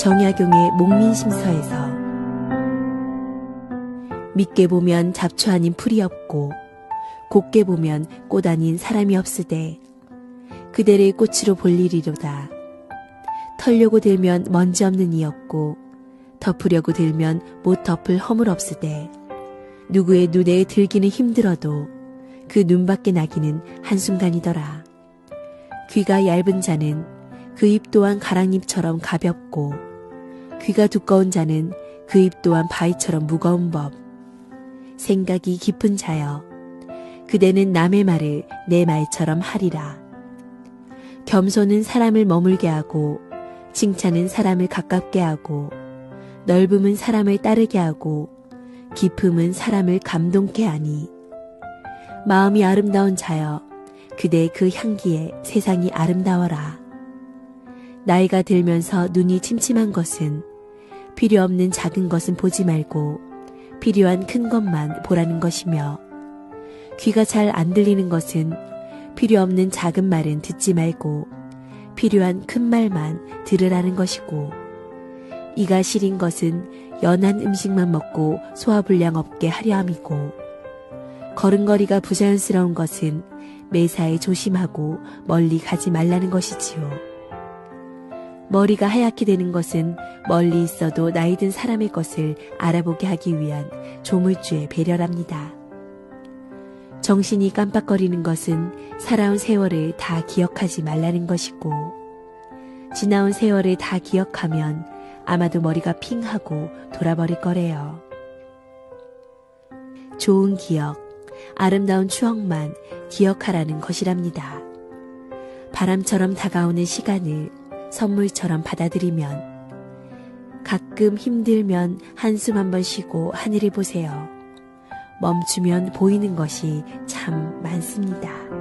정약용의 목민심서에서 믿게 보면 잡초 아닌 풀이 없고 곱게 보면 꽃 아닌 사람이 없으되 그대를 꽃으로 볼 일이로다. 털려고 들면 먼지 없는 이었고 덮으려고 들면 못 덮을 허물 없으되 누구의 눈에 들기는 힘들어도 그 눈밖에 나기는 한순간이더라. 귀가 얇은 자는 그 입 또한 가랑잎처럼 가볍고 귀가 두꺼운 자는 그 입 또한 바위처럼 무거운 법. 생각이 깊은 자여. 그대는 남의 말을 내 말처럼 하리라. 겸손은 사람을 머물게 하고 칭찬은 사람을 가깝게 하고 넓음은 사람을 따르게 하고 깊음은 사람을 감동케 하니 마음이 아름다운 자여 그대 그 향기에 세상이 아름다워라. 나이가 들면서 눈이 침침한 것은 필요 없는 작은 것은 보지 말고 필요한 큰 것만 보라는 것이며 귀가 잘 안 들리는 것은 필요 없는 작은 말은 듣지 말고 필요한 큰 말만 들으라는 것이고 이가 시린 것은 연한 음식만 먹고 소화불량 없게 하려 함이고 걸음걸이가 부자연스러운 것은 매사에 조심하고 멀리 가지 말라는 것이지요. 머리가 하얗게 되는 것은 멀리 있어도 나이 든 사람의 것을 알아보게 하기 위한 조물주의 배려랍니다. 정신이 깜빡거리는 것은 살아온 세월을 다 기억하지 말라는 것이고, 지나온 세월을 다 기억하면 아마도 머리가 핑하고 돌아버릴 거래요. 좋은 기억, 아름다운 추억만 기억하라는 것이랍니다. 바람처럼 다가오는 시간을 선물처럼 받아들이면 가끔 힘들면 한숨 한번 쉬고 하늘을 보세요. 멈추면 보이는 것이 참 많습니다.